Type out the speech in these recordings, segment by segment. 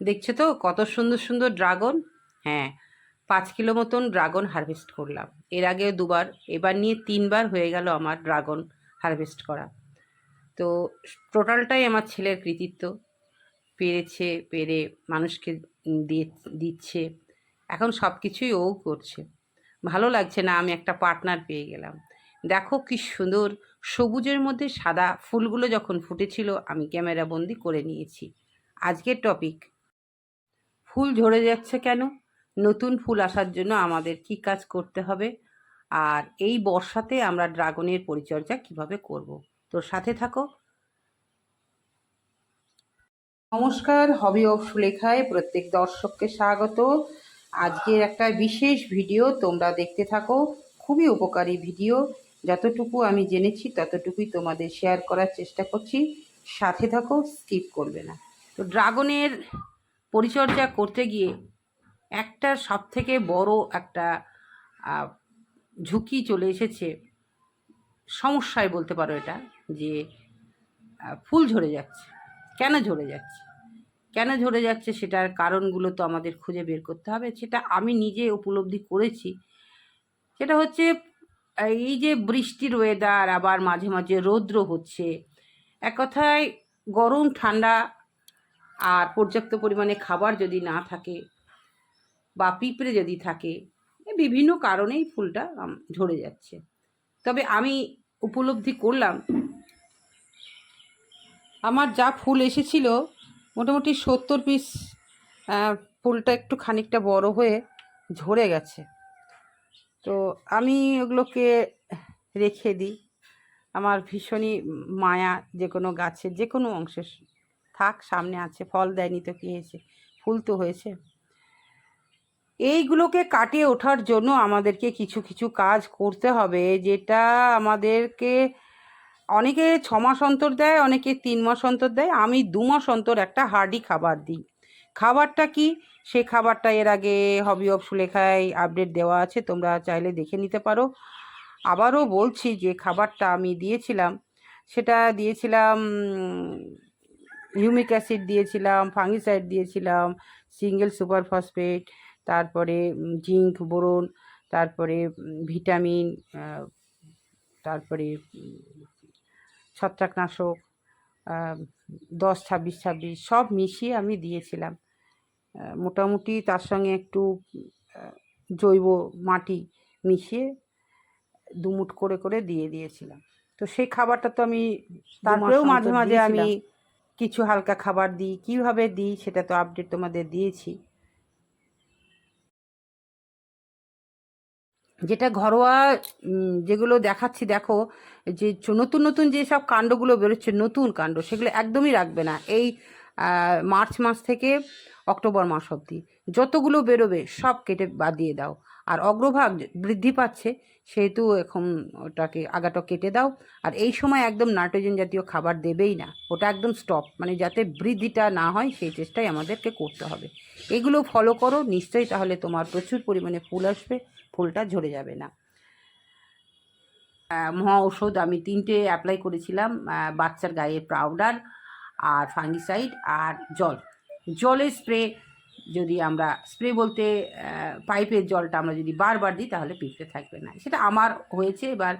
দেখছ তো? কত সুন্দর সুন্দর ড্রাগন হ্যাঁ পাঁচ কিলো মতন ড্রাগন হারভেস্ট করলাম। এর আগেও দুবার, এবার নিয়ে তিনবার হয়ে গেল আমার ড্রাগন হারভেস্ট করা। তো টোটালটাই আমার ছেলের কৃতিত্ব। পেরেছে, পেরে মানুষকে দিয়ে, দিচ্ছে। এখন সব কিছুই ও করছে। ভালো লাগছে না, আমি একটা পার্টনার পেয়ে গেলাম। দেখো কি সুন্দর, সবুজের মধ্যে সাদা ফুলগুলো যখন ফুটেছিল, আমি ক্যামেরা বন্দি করে নিয়েছি। আজকের টপিক ফুল ঝরে যাচ্ছে কেন? নতুন ফুল আসার জন্য আমাদের কি কাজ করতে হবে? আর এই বর্ষাতে আমরা ড্রাগনের পরিচর্যা কীভাবে করব? তো সাথে থাকো। নমস্কার, হবি অফ সুলেখায় প্রত্যেক দর্শককে স্বাগত। আজকের একটা বিশেষ ভিডিও তোমরা দেখতে থাকো। খুবই উপকারী ভিডিও। যতটুকু আমি জেনেছি ততটুকুই তোমাদের শেয়ার করার চেষ্টা করছি। সাথে থাকো, স্কিপ করবে না। তো ড্রাগনের পরিচর্যা করতে গিয়ে একটা সব থেকে বড় একটা ঝুঁকি চলে এসেছে। সমস্যায় বলতে পারো এটা যে ফুল ঝরে যাচ্ছে। কেন ঝরে যাচ্ছে? কেন ঝরে যাচ্ছে সেটার কারণগুলো তো আমাদের খুঁজে বের করতে হবে। সেটা আমি নিজে উপলব্ধি করেছি। সেটা হচ্ছে, এই যে বৃষ্টির ওয়েদার আবার মাঝে মাঝে রৌদ্র হচ্ছে, এক কথায় গরম, ঠান্ডা আর পর্যাপ্ত পরিমাণে খাবার যদি না থাকে বা পিঁপড়ে যদি থাকে বিভিন্ন কারণেই ফুলটা ঝরে যাচ্ছে। তবে আমি উপলব্ধি করলাম, আমার যা ফুল এসেছিল, মোটামুটি সত্তর পিস ফুলটা একটু খানিকটা বড় হয়ে ঝরে গেছে। তো আমি ওগুলোকে রেখে দিই। আমার ভীষণই মায়া যে কোনো গাছের, যে কোনো অংশে থাক, সামনে আছে, ফল দেয়নি তো কী হয়েছে? ফুল তো হয়েছে। এইগুলোকে কাটিয়ে ওঠার জন্য আমাদেরকে কিছু কিছু কাজ করতে হবে, যেটা আমাদেরকে অনেকে ছ মাস অন্তর দেয়, অনেকে তিন মাস অন্তর দেয়। আমি দু মাস অন্তর একটা হার্ডি খাবার দিই। খাবারটা কি? সে খাবারটা এর আগে হবি অফ সুলেখায় আপডেট দেওয়া আছে, তোমরা চাইলে দেখে নিতে পারো। আবারও বলছি যে খাবারটা আমি দিয়েছিলাম, সেটা দিয়েছিলাম হিউমিক অ্যাসিড দিয়েছিলাম ফাঙ্গিসাইড দিয়েছিলাম সিঙ্গেল সুপার ফসফেট তারপরে জিঙ্ক বোরন তারপরে ভিটামিন তারপরে ছত্রাকনাশক দশ ছাব্বিশ ছাব্বিশ সব মিশিয়ে আমি দিয়েছিলাম। মোটামুটি তার সঙ্গে একটু জৈব মাটি মিশিয়ে দুমুট করে করে দিয়ে দিয়েছিলাম। তো সেই খাবারটা তো আমি তারপরেও মাঝে মাঝে আমি কিছু হালকা খাবার দিই, কীভাবে দিই সেটা তো আপডেট তোমাদের দিয়েছি। যেটা ঘরোয়া যেগুলো দেখাচ্ছি, দেখো, যে নতুন নতুন যে সব কাণ্ডগুলো বেরোচ্ছে, নতুন কাণ্ড, সেগুলো একদমই রাখবে না। এই মার্চ মাস থেকে অক্টোবর মাস অবধি যতগুলো বেরোবে সব কেটে বাদ দিয়ে দাও। আর অগ্রভাগ বৃদ্ধি পাচ্ছে, সেহেতু এখন ওটাকে আগাটা কেটে দাও। আর এই সময় একদম নাইট্রোজেন জাতীয় খাবার দেবেই না। ওটা একদম স্টপ মানে যাতে বৃদ্ধিটা না হয়, সেই চেষ্টাই আমাদেরকে করতে হবে। এগুলো ফলো করো, নিশ্চয়ই তাহলে তোমার প্রচুর পরিমাণে ফুল আসবে, ফুলটা ঝরে যাবে না। মহা ঔষধ আমি তিনটে অ্যাপ্লাই করেছিলাম বাচ্চার গায়ে পাউডার আর ফাঙ্গিসাইড আর জল। জলের স্প্রে যদি আমরা স্প্রে বলতে পাইপের জলটা আমরা যদি বারবার দিই, তাহলে পিঁপড়ে থাকবে না। সেটা আমার হয়েছে এবার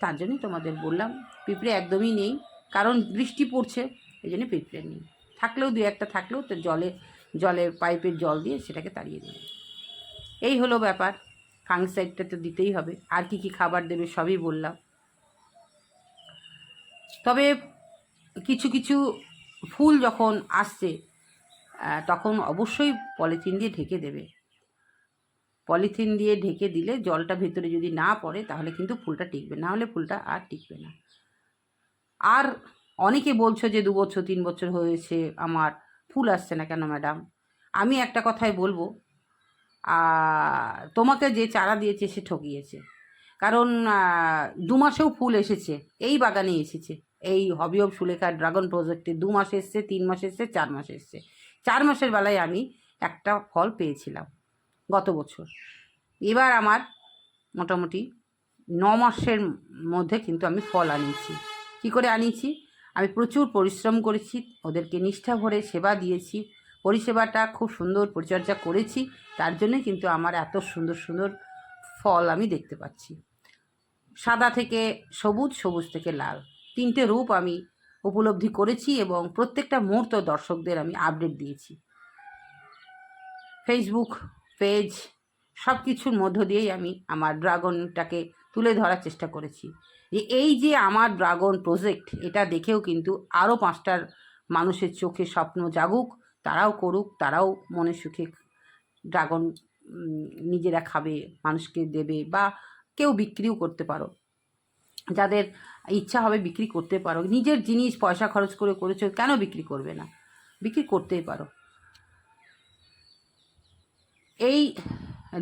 তার জন্যই তোমাদের বললাম, পিঁপড়ে একদমই নেই। কারণ বৃষ্টি পড়ছে, এই জন্য পিঁপড়ে নেই। থাকলেও দু একটা থাকলেও তো জলে জলে পাইপের জল দিয়ে সেটাকে তাড়িয়ে দেবে। এই হলো ব্যাপার। ফাংসাইডটা তো দিতেই হবে। আর কি কি খাবার দেবে সবই বললাম। তবে কিছু কিছু ফুল যখন আসছে তখন অবশ্যই পলিথিন দিয়ে ঢেকে দেবে। পলিথিন দিয়ে ঢেকে দিলে জলটা ভেতরে যদি না পড়ে, তাহলে কিন্তু ফুলটা টিকবে না। হলে ফুলটা আর টিকবে না। আর অনেকে বলছো যে দু বছর, তিন বছর হয়েছে, আমার ফুল আসছে না কেন ম্যাডাম? আমি একটা কথাই বলব তোমাকে যে চারা দিয়েছে সে ঠকিয়েছে। কারণ দু মাসেও ফুল এসেছে, এই বাগানে এসেছে। এই হবি অফ সুলেখা ড্রাগন প্রজেক্টে দু মাস এসছে, তিন মাস এসছে, চার মাস এসছে। চার মাসের বেলায় আমি একটা ফল পেয়েছিলাম গত বছর। এবার আমার মোটামুটি ন মাসের মধ্যে কিন্তু আমি ফল আনিয়েছি। কী করে আনিয়েছি? আমি প্রচুর পরিশ্রম করেছি, ওদেরকে নিষ্ঠা ভরে সেবা দিয়েছি, পরিষেবাটা খুব সুন্দর পরিচর্যা করেছি, তার জন্য কিন্তু আমার এত সুন্দর সুন্দর ফল আমি দেখতে পাচ্ছি। সাদা থেকে সবুজ সবুজ থেকে লাল। তিনটে রূপ আমি উপলব্ধি করেছি এবং প্রত্যেকটা মুহূর্ত দর্শকদের আমি আপডেট দিয়েছি। ফেসবুক পেজ সব কিছুর মধ্য দিয়েই আমি আমার ড্রাগনটাকে তুলে ধরার চেষ্টা করেছি। যে এই যে আমার ড্রাগন প্রজেক্ট এটা দেখেও কিন্তু আরও পাঁচটার মানুষের চোখে স্বপ্ন জাগুক, তারাও করুক, তারাও মনে সুখে ড্রাগন নিজেরা খাবে, মানুষকে দেবে বা কেউ বিক্রিও করতে পারো। যাদের ইচ্ছা হবে বিক্রি করতে পারো। নিজের জিনিস পয়সা খরচ করে করেছ, কেন বিক্রি করবে না? বিক্রি করতেই পারো। এই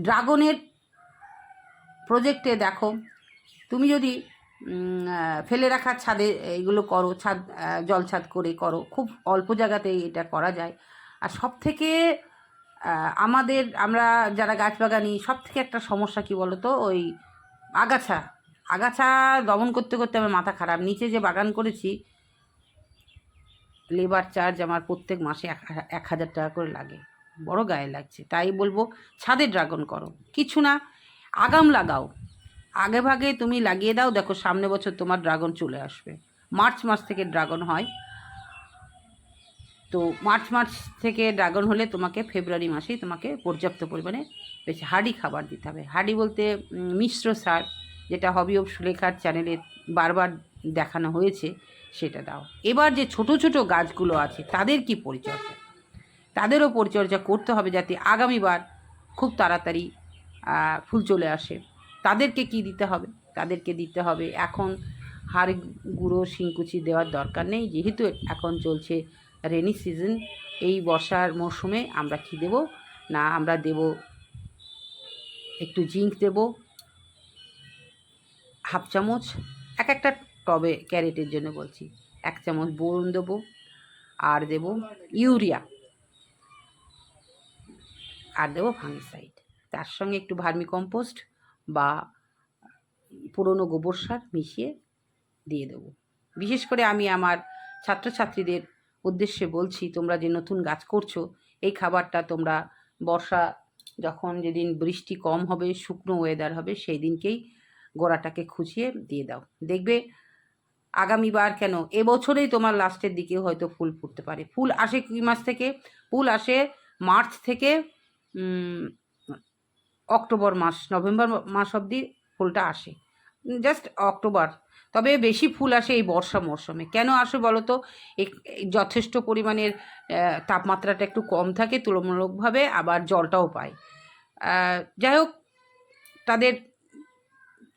ড্রাগনের প্রজেক্টে দেখো, তুমি যদি ফেলে রাখা ছাদে এইগুলো করো, ছাদ জল ছাদ করে করো, খুব অল্প জায়গাতেই এটা করা যায়। আর সব থেকে আমাদের, আমরা যারা গাছ বাগানি সব থেকে একটা সমস্যা কি বলো তো ওই আগাছা। আগাছা দমন করতে করতে আমার মাথা খারাপ। নিচে যে বাগান করেছি লেবার চার্জ আমার প্রত্যেক মাসে এক হাজার টাকা করে লাগে। বড় গায়ে লাগছে। তাই বলব, ছাদে ড্রাগন করো। কিছু না, আগাম লাগাও। আগে ভাগে তুমি লাগিয়ে দাও, দেখো সামনে বছর তোমার ড্রাগন চলে আসবে। মার্চ মাস থেকে ড্রাগন হয়। তো মার্চ মাস থেকে ড্রাগন হলে তোমাকে ফেব্রুয়ারি মাসেই তোমাকে পর্যাপ্ত পরিমাণে বেশি হাঁড়ি খাবার দিতে হবে। হাঁড়ি বলতে মিশ্র সার। যেটা হবি অফ সুলেখার চ্যানেলে বারবার দেখানো হয়েছে, সেটা দাও। এবার যে ছোট ছোট গাছগুলো আছে, তাদের কি পরিচর্যা? তাদেরও পরিচর্যা করতে হবে যাতে আগামীবার খুব তাড়াতাড়ি ফুল চলে আসে। তাদেরকে কি দিতে হবে? তাদেরকে দিতে হবে এখন হাড় গুঁড়ো, শিংকুচি দেওয়ার দরকার নেই। যেহেতু এখন চলছে রেনি সিজন এই বর্ষার মরশুমে আমরা কি দেব? না, আমরা দেব, একটু জিঙ্ক দেব। হাফ চামচ, এক একটা টবে ক্যারেটের জন্য বলছি। এক চামচ বোরন দেবো, আর দেব ইউরিয়া। আর দেবো ফাঙ্গিসাইড। তার সঙ্গে একটু ভার্মি কম্পোস্ট বা পুরনো গোবর সার মিশিয়ে দিয়ে দেবো। বিশেষ করে আমি আমার ছাত্রছাত্রীদের উদ্দেশ্যে বলছি, তোমরা যে নতুন গাছ করছ, এই খাবারটা তোমরা বর্ষা যখন যেদিন বৃষ্টি কম হবে, শুকনো ওয়েদার হবে, সেই দিনকেই গোড়াটাকে খুঁচিয়ে দিয়ে দাও। দেখবে আগামীবার কেন? এবছরেই তোমার লাস্টের দিকে হয়তো ফুল ফুটতে পারে। ফুল আসে কি মাস থেকে? ফুল আসে মার্চ থেকে অক্টোবর মাস, নভেম্বর মাস অবধি ফুলটা আসে। Just October. তবে বেশি ফুল আসে এই বর্ষা মরশুমে। কেন আসে বলো তো? যথেষ্ট পরিমাণের তাপমাত্রাটা একটু কম থাকে, তুলনামূলকভাবে আবার জলটাও পায়। যাই হোক, তাদের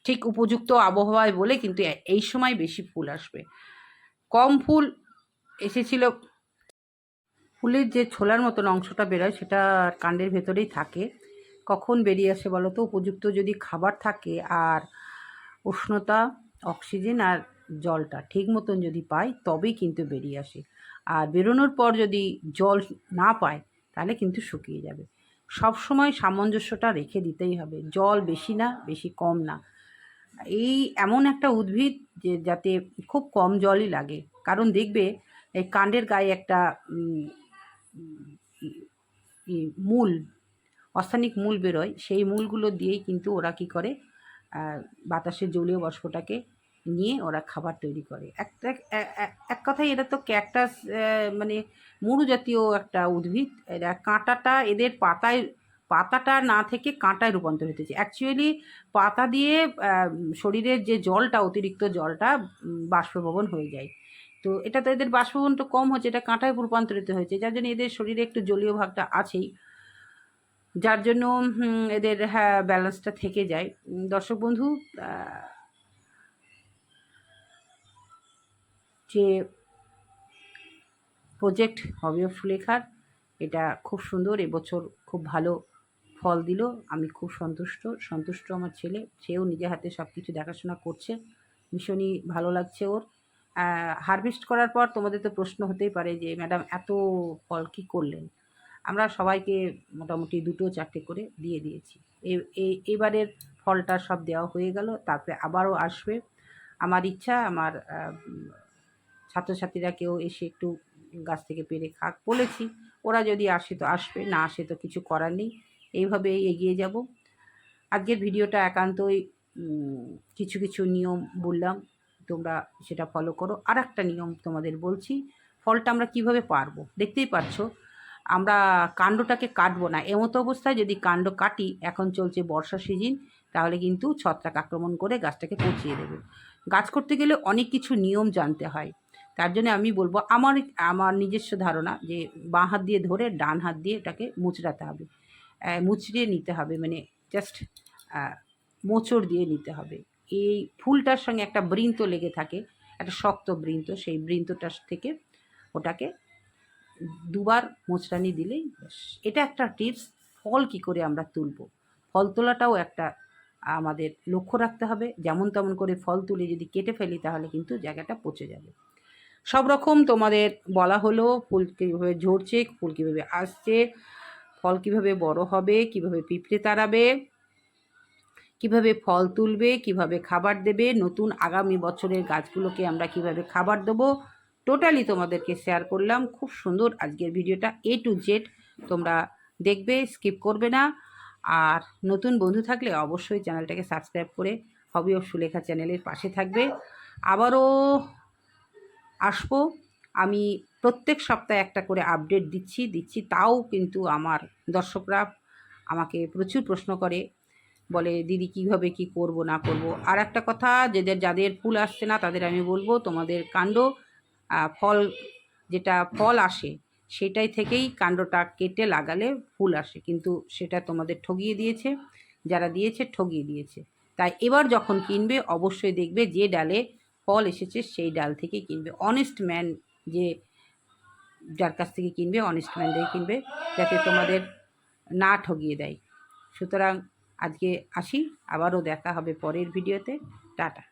ঠিক উপযুক্ত আবহাওয়ায় বলে কিন্তু এই সময় বেশি ফুল আসবে। কম ফুল এসেছিল, ফুলের যে ছোলার মতন অংশটা বেরোয় সেটা কাণ্ডের ভেতরেই থাকে। কখন বেরিয়ে আসে বলো তো? উপযুক্ত যদি খাবার থাকে আর উষ্ণতা, অক্সিজেন আর জলটা ঠিক মতন যদি পায়, তবেই কিন্তু বেরিয়ে আসে। আর বেরোনোর পর যদি জল না পায়, তাহলে কিন্তু শুকিয়ে যাবে। সব সময় সামঞ্জস্যটা রেখে দিতেই হবে। জল বেশি না, বেশি কম না। এই এমন একটা উদ্ভিদ যে যাতে খুব কম জলই লাগে। কারণ দেখবে, এই কাণ্ডের গায়ে একটা মূল অস্থানিক মূল বেরোয়। সেই মূলগুলো দিয়েই কিন্তু ওরা কি করে বাতাসের জলীয় বাষ্পটাকে নিয়ে ওরা খাবার তৈরি করে। একটা এক কথায় এটা তো ক্যাকটাস মানে মুড়ু জাতীয় একটা উদ্ভিদ। এরা কাঁটাটা এদের পাতায় পাতাটা না থেকে কাঁটায় রূপান্তর হতেছে অ্যাকচুয়ালি পাতা দিয়ে শরীরের যে জলটা, অতিরিক্ত জলটা বাষ্পভবন হয়ে যায়। তো এটা তো এদের বাষ্পভবনটা কম হচ্ছে, এটা কাঁটায় রূপান্তরিত হয়েছে। যার জন্য এদের শরীরে একটু জলীয় ভাগটা আছেই। যার জন্য এদের হ্যাঁ ব্যালেন্সটা থেকে যায়। দর্শক বন্ধু যে প্রজেক্ট হবি অফ সুলেখার এটা খুব সুন্দর, এবছর খুব ভালো ফল দিল, আমি খুব সন্তুষ্ট। সন্তুষ্ট আমার ছেলে, সেও নিজে হাতে সব কিছু দেখাশোনা করছে। ভীষণই ভালো লাগছে ওর। হারভেস্ট করার পর তোমাদের তো প্রশ্ন হতেই পারে যে ম্যাডাম এত ফল কী করলেন? আমরা সবাইকে মোটামুটি দুটো চারটে করে দিয়ে দিয়েছি। এ- এ- এবারের ফলটা সব দেওয়া হয়ে গেল, তারপরে আবারও আসবে। আমার ইচ্ছা, আমার ছাত্রছাত্রীরা কেউ এসে একটু গাছ থেকে পেরে খাক বলেছি। ওরা যদি আসে তো আসবে, না আসে তো কিছু করার নেই। এইভাবেই এগিয়ে যাব। আজকের ভিডিওটা একান্তই কিছু কিছু নিয়ম বললাম, তোমরা সেটা ফলো করো। আর একটা নিয়ম তোমাদের বলছি, ফলটা আমরা কীভাবে পারব? দেখতেই পাচ্ছ আমরা কাণ্ডটাকে কাটবো না। এমতো অবস্থায় যদি কাণ্ড কাটি, এখন চলছে বর্ষা সিজন, তাহলে কিন্তু ছত্রাক আক্রমণ করে গাছটাকে পচিয়ে দেবে। গাছ করতে গেলে অনেক কিছু নিয়ম জানতে হয়। তার জন্য আমি বলব, আমার আমার নিজস্ব ধারণা যে বাঁ হাত দিয়ে ধরে ডান হাত দিয়ে এটাকে মুচড়াতে হবে। মুচড়িয়ে নিতে হবে মানে জাস্ট মোচড় দিয়ে নিতে হবে। এই ফুলটার সঙ্গে একটা বৃন্ত লেগে থাকে, একটা শক্ত বৃন্ত, সেই বৃন্তটার থেকে ওটাকে দুবার মোচড়ানি দিলেই। এটা একটা টিপস ফল কি করে আমরা তুলব? ফল তোলাটাও একটা আমাদের লক্ষ্য রাখতে হবে, যেমন তেমন করে ফল তুলে যদি কেটে ফেলি তাহলে কিন্তু জায়গাটা পচে যাবে। সব রকম তোমাদের বলা হলো, ফুল কীভাবে ঝরছে, ফুল কীভাবে আসছে ফল কীভাবে বড় হবে, কীভাবে পিঁপড়ে তাড়াবে, কীভাবে ফল তুলবে, কীভাবে খাবার দেবে, নতুন আগামী বছরের গাছগুলোকে আমরা কীভাবে খাবার দেবো, টোটালি তোমাদেরকে শেয়ার করলাম। খুব সুন্দর আজকের ভিডিওটা এ টু জেড তোমরা দেখবে, স্কিপ করবে না। আর নতুন বন্ধু থাকলে অবশ্যই চ্যানেলটাকে সাবস্ক্রাইব করে হবি অফ সুলেখা চ্যানেলের পাশে থাকবে। আবারও আসব। আমি প্রত্যেক সপ্তাহে একটা করে আপডেট দিচ্ছি দিচ্ছি, তাও কিন্তু আমার দর্শকরা আমাকে প্রচুর প্রশ্ন করে, বলে, দিদি, কীভাবে কি করব, না করব? আর একটা কথা, যাদের যাদের ফুল আসছে না, তাদের আমি বলব, তোমাদের কাণ্ড ফল, যেটা ফল আসে, সেটাই থেকেই কাণ্ডটা কেটে লাগালে ফুল আসে। কিন্তু সেটা তোমাদের ঠগিয়ে দিয়েছে, যারা দিয়েছে, ঠগিয়ে দিয়েছে। তাই এবার যখন কিনবে, অবশ্যই দেখবে যে ডালে ফল এসেছে, সেই ডাল থেকে কিনবে। অনেস্ট ম্যান যে যার কাছ থেকে কিনবে অনেস্ট ম্যান কিনবে, যাতে তোমাদের না ঠগিয়ে দেয়। সুতরাং আজকে আসি, আবারও দেখা হবে পরের ভিডিওতে টাটা।